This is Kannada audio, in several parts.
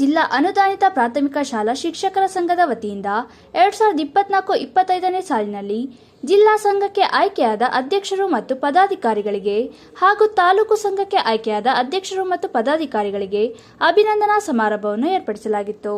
ಜಿಲ್ಲಾ ಅನುದಾನಿತ ಪ್ರಾಥಮಿಕ ಶಾಲಾ ಶಿಕ್ಷಕರ ಸಂಘದ ವತಿಯಿಂದ ಎರಡ್ ಸಾವಿರದ ಇಪ್ಪತ್ನಾಲ್ಕು ಇಪ್ಪತ್ತೈದನೇ ಸಾಲಿನಲ್ಲಿ ಜಿಲ್ಲಾ ಸಂಘಕ್ಕೆ ಆಯ್ಕೆಯಾದ ಅಧ್ಯಕ್ಷರು ಮತ್ತು ಪದಾಧಿಕಾರಿಗಳಿಗೆ ಹಾಗೂ ತಾಲೂಕು ಸಂಘಕ್ಕೆ ಆಯ್ಕೆಯಾದ ಅಧ್ಯಕ್ಷರು ಮತ್ತು ಪದಾಧಿಕಾರಿಗಳಿಗೆ ಅಭಿನಂದನಾ ಸಮಾರಂಭವನ್ನು ಏರ್ಪಡಿಸಲಾಗಿತ್ತು.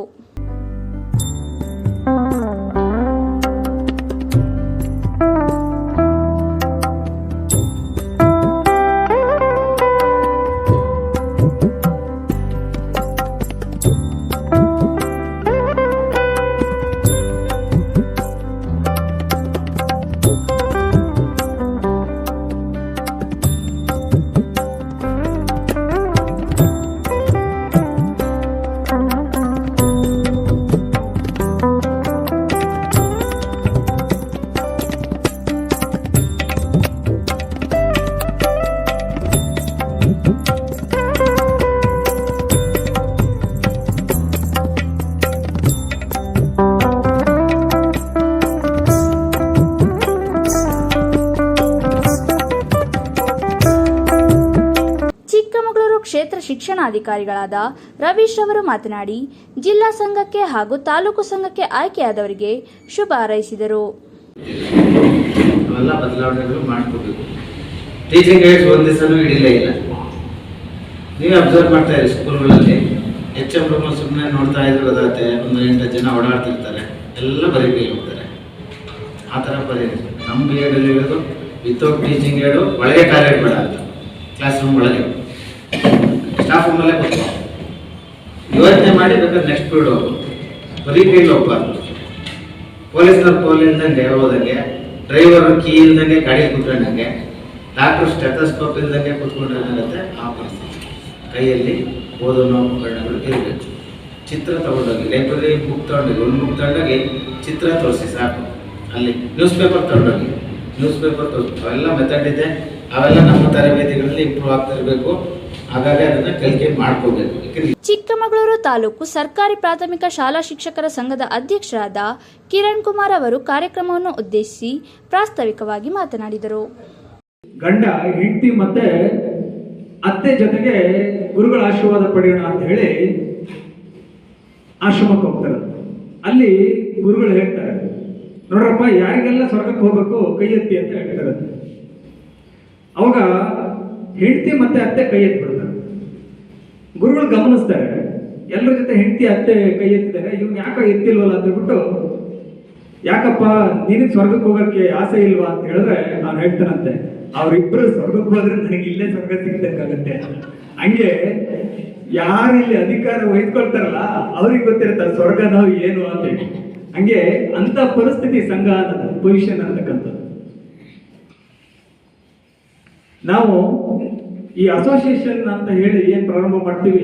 ಕ್ಷೇತ್ರ ಶಿಕ್ಷಣಾಧಿಕಾರಿಗಳಾದ ರವೀಶ್ ಅವರು ಮಾತನಾಡಿ, ಜಿಲ್ಲಾ ಸಂಘಕ್ಕೆ ಹಾಗೂ ತಾಲೂಕು ಸಂಘಕ್ಕೆ ಆಯ್ಕೆಯಾದವರಿಗೆ ಶುಭ ಹಾರೈಸಿದರು. ನೀವೇ ಅಬ್ಸರ್ವ್ ಮಾಡ್ತಾ ಇರಿ ಸ್ಕೂಲ್ಗಳಲ್ಲಿ. ಎಚ್ ಎಂ ರೂಮ್ ಸುಮ್ಮನೆ ನೋಡ್ತಾ ಇದ್ರು ಅದಾತೆ ಒಂದು ಎಂಟು ಜನ ಓಡಾಡ್ತಿರ್ತಾರೆ. ಎಲ್ಲ ಬರೀ ಕೈ ಹೋಗ್ತಾರೆ. ಆ ಥರ ಪರಿಹಾರ ನಮ್ಮ ಬಿ ಎಡಲ್ಲಿ ಹೇಳೋದು ವಿತೌಟ್ ಟೀಚಿಂಗ್ ಹೇಳು ಒಳಗೆ ಟಾಯ್ಲೆಟ್ ಬೇಡ ಅಂತ ಕ್ಲಾಸ್ ರೂಮ್ ಒಳಗೆ. ಸ್ಟಾಫ್ ರೂಮಲ್ಲೇ ಯೋಚನೆ ಮಾಡಿ ನೆಕ್ಸ್ಟ್ ಪೀರಿಯಡ್ ಹೋಗು ಬರೀ ಕೈಲಿ ಹೋಗ್ಬಾರ್ದು ಇಲ್ದಂಗೆ ಹೋದಂಗೆ ಡ್ರೈವರ್ ಕೀ ಇಲ್ದಂಗೆ, ಗಾಡಿ ಕುತ್ಕೊಂಡಂಗೆ ಡಾಕ್ಟರ್ ಸ್ಟೆಥಸ್ಕೋಪ್ ಇಲ್ದಂಗೆ ಕೂತ್ಕೊಂಡ್ರೆ ಆ ಪರಿಸ್ಥಿತಿ. ಕೈಯಲ್ಲಿ ಓದೋ ಉಪಕರಣಗಳು ಇರಬೇಕು. ಚಿತ್ರ ತಗೊಂಡೋಗಿ ಲೈಬ್ರರಿ ಬುಕ್ ತಗೊಂಡೋಗಿ, ಒಂದು ಬುಕ್ ತಗೊಂಡೋಗಿ ಚಿತ್ರ ತೋರಿಸಿ ಸಾಕು. ಅಲ್ಲಿ ನ್ಯೂಸ್ ಪೇಪರ್ ತಗೊಂಡೋಗಿ ನ್ಯೂಸ್ ಪೇಪರ್ ತೋರಿಸ್ಬೇಕು ಅವೆಲ್ಲ ಮೆಥಡ್ ಇದೆ. ಅವೆಲ್ಲ ನಮ್ಮ ತರಬೇತಿಗಳಲ್ಲಿ ಇಂಪ್ರೂವ್ ಆಗ್ತಾ ಇರಬೇಕು ಹಾಗಾಗಿ ಅದನ್ನ ಕಲಿಕೆ ಮಾಡ್ಕೋಬೇಕು. ಚಿಕ್ಕಮಗಳೂರು ತಾಲೂಕು ಸರ್ಕಾರಿ ಪ್ರಾಥಮಿಕ ಶಾಲಾ ಶಿಕ್ಷಕರ ಸಂಘದ ಅಧ್ಯಕ್ಷರಾದ ಕಿರಣ್ ಕುಮಾರ್ ಅವರು ಕಾರ್ಯಕ್ರಮವನ್ನು ಉದ್ದೇಶಿಸಿ ಪ್ರಾಸ್ತಾವಿಕವಾಗಿ ಮಾತನಾಡಿದರು. ಗಂಡ ಹೆಂಡತಿ ಮತ್ತೆ ಅತ್ತೆ ಜೊತೆಗೆ ಗುರುಗಳ ಆಶೀರ್ವಾದ ಪಡೆಯೋಣ ಅಂತ ಹೇಳಿ ಆಶ್ರಮಕ್ಕೆ ಹೋಗ್ತಾರೆ. ಅಲ್ಲಿ ಗುರುಗಳು ಹೇಳ್ತಾರೆ ನೋಡ್ರಪ್ಪ ಯಾರಿಗೆಲ್ಲ ಸ್ವರ್ಗಕ್ಕೆ ಹೋಗ್ಬೇಕು ಕೈ ಎತ್ತಿ ಅಂತ ಹೇಳ್ತಾರೆ. ಅವಾಗ ಹೆಂಡತಿ ಮತ್ತೆ ಅತ್ತೆ ಕೈ ಎತ್ಬಿಡ್ತಾರೆ ಗಮನಿಸ್ತಾರೆ. ಎಲ್ಲರ ಜೊತೆ ಹೆಂಡತಿ ಅತ್ತೆ ಕೈ ಎತ್ತಿದ್ದಾರೆ ಇವ್ನು ಯಾಕ ಎತ್ತಿಲ್ವಲ್ಲ ಅಂತ ಹೇಳ್ಬಿಟ್ಟು, ಯಾಕಪ್ಪ, ನಿನಗೆ ಸ್ವರ್ಗಕ್ಕೆ ಹೋಗಕ್ಕೆ ಆಸೆ ಇಲ್ವಾ? ಅಂತ ಹೇಳಿದ್ರೆ ನಾನು ಹೇಳ್ತಾನಂತೆ, ಅವ್ರಿಬ್ರು ಸ್ವರ್ಗಕ್ಕೆ ಹೋದ್ರೆ ನನಗೆ ಇಲ್ಲೇ ಸ್ವರ್ಗ ಸಿಗ್ಬೇಕಾಗತ್ತೆ ಹಂಗೆ ಯಾರು ಇಲ್ಲಿ ಅಧಿಕಾರ ವಹಿಸ್ಕೊಳ್ತಾರಲ್ಲ, ಅವ್ರಿಗೆ ಗೊತ್ತಿರುತ್ತೆ ಸ್ವರ್ಗ ನಾವು ಏನು ಅಂತ ಹಂಗೆ ಅಂತ ಪರಿಸ್ಥಿತಿ ಸಂಘ ಅನ್ನೋದು ಪೊಸಿಷನ್ ಅಂತಕ್ಕಂಥದ್ದು ನಾವು ಈ ಅಸೋಸಿಯೇಷನ್ ಅಂತ ಹೇಳಿ ಏನು ಪ್ರಾರಂಭ ಮಾಡ್ತೀವಿ?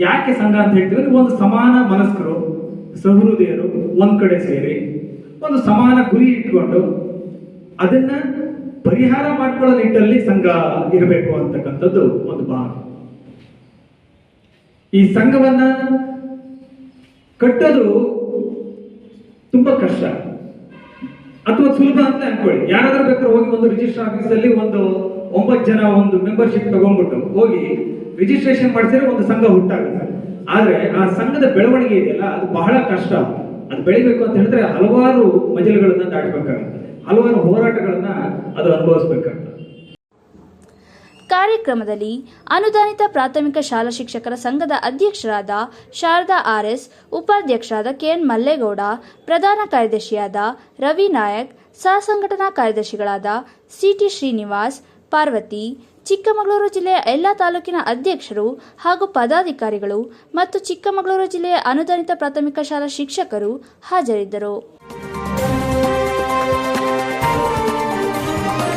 ಯಾಕೆ ಸಂಘ ಅಂತ ಹೇಳ್ತೀವಿ ಒಂದು ಸಮಾನ ಮನಸ್ಕರು, ಸಹೃದಯರು ಒಂದ್ ಕಡೆ ಸೇರಿ ಒಂದು ಸಮಾನ ಗುರಿ ಇಟ್ಕೊಂಡು ಅದನ್ನ ಪರಿಹಾರ ಮಾಡ್ಕೊಳ್ಳೋ ನಿಟ್ಟಲ್ಲಿ ಸಂಘ ಇರಬೇಕು ಅಂತಕ್ಕಂಥದ್ದು ಒಂದು ಭಾವ ಈ ಸಂಘವನ್ನ ಕಟ್ಟೋದು ತುಂಬಾ ಕಷ್ಟ. ಅಥವಾ ಸುಲಭ ಅಂತ ಅನ್ಕೊಳ್ಳಿ. ಯಾರಾದ್ರೂ ಬೇಕಾದ್ರೆ ಹೋಗಿ ಒಂದು ರಿಜಿಸ್ಟರ್ ಆಫೀಸಲ್ಲಿ ಒಂದು ಒಂಬತ್ತು ಜನ ಒಂದು ಮೆಂಬರ್ಶಿಪ್ ತಗೊಂಡ್ಬಿಟ್ಟು ಹೋಗಿ ರಿಜಿಸ್ಟ್ರೇಷನ್ ಮಾಡಿಸಿದ್ರೆ ಒಂದು ಸಂಘ ಹುಟ್ಟಾಗುತ್ತೆ. ಆದರೆ ಆ ಸಂಘದ ಬೆಳವಣಿಗೆ ಇದೆಯಲ್ಲ, ಅದು ಬಹಳ ಕಷ್ಟ. ಅದು ಬೆಳಿಬೇಕು ಅಂತ ಹೇಳಿದ್ರೆ ಹಲವಾರು ಮಜಲುಗಳನ್ನ ದಾಟಬೇಕಾಗುತ್ತೆ. ಹಲವಾರು ಹೋರಾಟಗಳನ್ನ ಅದು ಅನುಭವಿಸ್ಬೇಕಾಗುತ್ತೆ. ಕಾರ್ಯಕ್ರಮದಲ್ಲಿ ಅನುದಾನಿತ ಪ್ರಾಥಮಿಕ ಶಾಲಾ ಶಿಕ್ಷಕರ ಸಂಘದ ಅಧ್ಯಕ್ಷರಾದ ಶಾರದಾ ಆರ್ಎಸ್ ಉಪಾಧ್ಯಕ್ಷರಾದ ಕೆಎನ್ ಮಲ್ಲೇಗೌಡ, ಪ್ರಧಾನ ಕಾರ್ಯದರ್ಶಿಯಾದ ರವಿ ನಾಯಕ್, ಸಹ ಸಂಘಟನಾ ಕಾರ್ಯದರ್ಶಿಗಳಾದ ಸಿಟಿ ಶ್ರೀನಿವಾಸ್ ಪಾರ್ವತಿ, ಚಿಕ್ಕಮಗಳೂರು ಜಿಲ್ಲೆಯ ಎಲ್ಲ ತಾಲೂಕಿನ ಅಧ್ಯಕ್ಷರು ಹಾಗೂ ಪದಾಧಿಕಾರಿಗಳು ಮತ್ತು ಚಿಕ್ಕಮಗಳೂರು ಜಿಲ್ಲೆಯ ಅನುದಾನಿತ ಪ್ರಾಥಮಿಕ ಶಾಲಾ ಶಿಕ್ಷಕರು ಹಾಜರಿದ್ದರು.